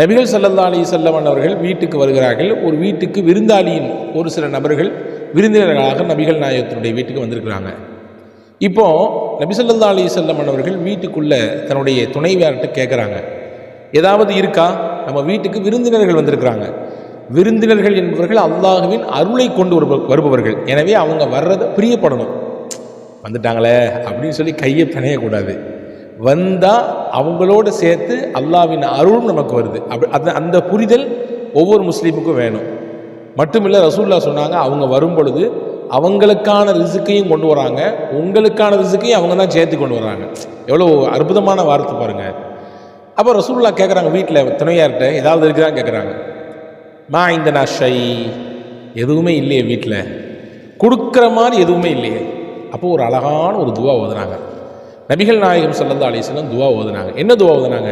நபிகள் சல்லல்லா அலி செல்லவன் அவர்கள் வீட்டுக்கு வருகிறார்கள். ஒரு வீட்டுக்கு விருந்தாளியின் ஒரு சில நபர்கள் விருந்தினர்களாக நபிகள் நாயகத்தினுடைய வீட்டுக்கு வந்திருக்கிறாங்க. இப்போ நபி ஸல்லல்லாஹு அலைஹி செல்லமன் அவர்கள் வீட்டுக்குள்ள தன்னுடைய துணைவியார்கிட்ட கேட்குறாங்க ஏதாவது இருக்கா? நம்ம வீட்டுக்கு விருந்தினர்கள் வந்திருக்கிறாங்க. விருந்தினர்கள் என்பவர்கள் அல்லாஹுவின் அருளை கொண்டு வருப- வருபவர்கள். எனவே அவங்க வர்றதை பிரியப்படணும். வந்துட்டாங்களே அப்படின்னு சொல்லி கையை பிணையக்கூடாது. வந்தால் அவங்களோட சேர்த்து அல்லாஹ்வின் அருளும் நமக்கு வருது. அப்படி அந்த அந்த புரிதல் ஒவ்வொரு முஸ்லீமுக்கும் வேணும். மட்டுமில்லை ரசூல்லா சொன்னாங்க அவங்க வரும் பொழுது அவங்களுக்கான ரிசுக்கையும் கொண்டு வராங்க. உங்களுக்கான ரிசுக்கையும் அவங்க தான் சேர்த்து கொண்டு வராங்க. எவ்வளோ அற்புதமான வார்த்தை பாருங்க. அப்போ ரசூல்லா கேட்குறாங்க வீட்டில் துணையார்கிட்ட ஏதாவது இருக்குதான்னு கேட்குறாங்க மா இந்த ஷை எதுவுமே இல்லையே வீட்டில் கொடுக்குற மாதிரி எதுவுமே இல்லையே. அப்போ ஒரு அழகான ஒரு துவா ஓதுனாங்க நபிகள் நாயகம் ஸல்லல்லாஹு அலைஹி துவா ஓதுனாங்க. என்ன துவா ஓதுனாங்க?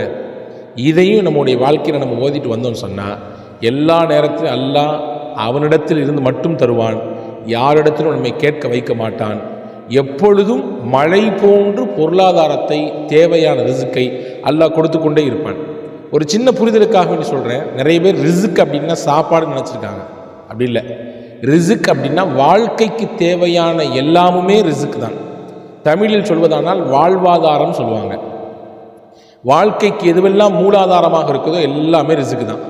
இதையும் நம்முடைய வாழ்க்கையில் நம்ம ஓதிட்டு வந்தோம்னு சொன்னால் எல்லா நேரத்திலும் அல்லாஹ் அவனிடத்தில் இருந்து மட்டும் தருவான். யாரிடத்திலும் நம்மை கேட்க வைக்க மாட்டான். எப்பொழுதும் மழை போன்று பொருளாதாரத்தை தேவையான ரிசுக்கை அல்லாஹ் கொடுத்து கொண்டே இருப்பான். ஒரு சின்ன புரிதலுக்காக வேண்டி சொல்கிறேன் நிறைய பேர் ரிசுக் அப்படின்னா சாப்பாடு நினச்சிருக்காங்க. அப்படி இல்லை. ரிசுக் அப்படின்னா வாழ்க்கைக்கு தேவையான எல்லாமுமே ரிசுக் தான். தமிழில் சொல்வதானால் வாழ்வாதாரம் சொல்லுவாங்க. வாழ்க்கைக்கு எதுவெல்லாம் மூலாதாரமாக இருக்குதோ எல்லாமே ரிசுக்கு தான்.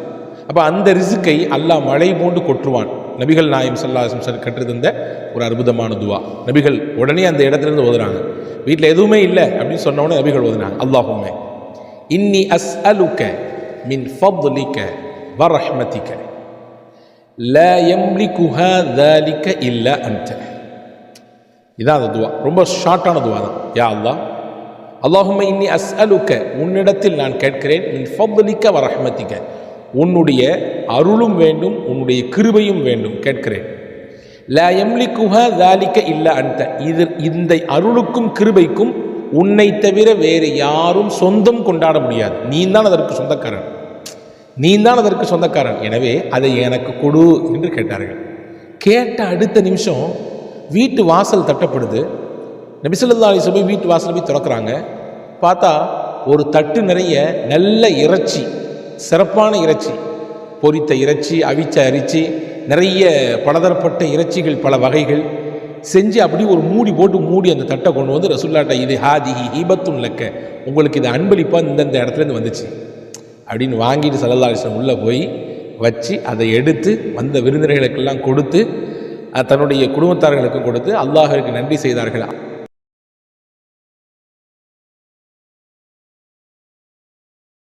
அப்போ அந்த ரிசுக்கை அல்லாஹ் மழை பூண்டு கொற்றுவான். நபிகள் நாயம் சல்லாசம் சார் கற்றுத்தந்த ஒரு அற்புதமான துவா. நபிகள் உடனே அந்த இடத்துலேருந்து ஓதுறாங்க. வீட்டில் எதுவுமே இல்லை அப்படின்னு சொன்ன உடனே நபிகள் ஓதுனாங்க. அல்லாஹுமே இன்னி அஸ் அலுக்க மின் ஃபப்லிக்க வரஹ்மதிக்க ல எம்லி எம்லிகுஹா தாலிக்க இல்லை அந்த இதான் அந்த துவா. ரொம்ப ஷார்ட்டான துவா தான். யா அல்லா அல்லாஹும் இன்னி அஸ் அலுக்க உன்னிடத்தில் நான் கேட்கிறேன் மின் ஃபப்லிக்க வரஹமத்திக்க உன்னுடைய அருளும் வேண்டும் உன்னுடைய கிருபையும் வேண்டும் கேட்கிறேன். லா எம்லிக்குஹ தாலிக்க இல்ல அந்த இது இந்த அருளுக்கும் கிருபைக்கும் உன்னை தவிர வேறு யாரும் சொந்தம் கொண்டாட முடியாது. நீ தான் அதற்கு சொந்தக்காரன். நீ தான் அதற்கு சொந்தக்காரன். எனவே அதை எனக்கு கொடு என்று கேட்டார்கள். கேட்ட அடுத்த நிமிஷம் வீட்டு வாசல் தட்டப்படுது. நபிசல்லா அலி போய் வீட்டு வாசல் போய் திறக்கிறாங்க. பார்த்தா ஒரு தட்டு நிறைய நல்ல இறைச்சி சிறப்பான இறைச்சி பொரித்த இறைச்சி அவிச்ச அரிச்சி நிறைய பலதரப்பட்ட இறைச்சிகள் பல வகைகள். செஞ்சு அப்படி ஒரு மூடி போட்டு மூடி அந்த தட்டை கொண்டு வந்து ரசுல்லாட்ட இது ஹாதிஹி ஹீபத்தும் லக்க. உங்களுக்கு இது அன்பளிப்பாக இந்தந்த இடத்துலேருந்து வந்துச்சு. அப்படின்னு வாங்கிட்டு சல்லல்லா அலிஸ்லாம் உள்ளே போய் வச்சு அதை எடுத்து வந்த விருந்தினர்களுக்கெல்லாம் கொடுத்து தன்னுடைய குடும்பத்தார்களுக்கும் கொடுத்து அல்லாஹருக்கு நன்றி செய்தார்கள்?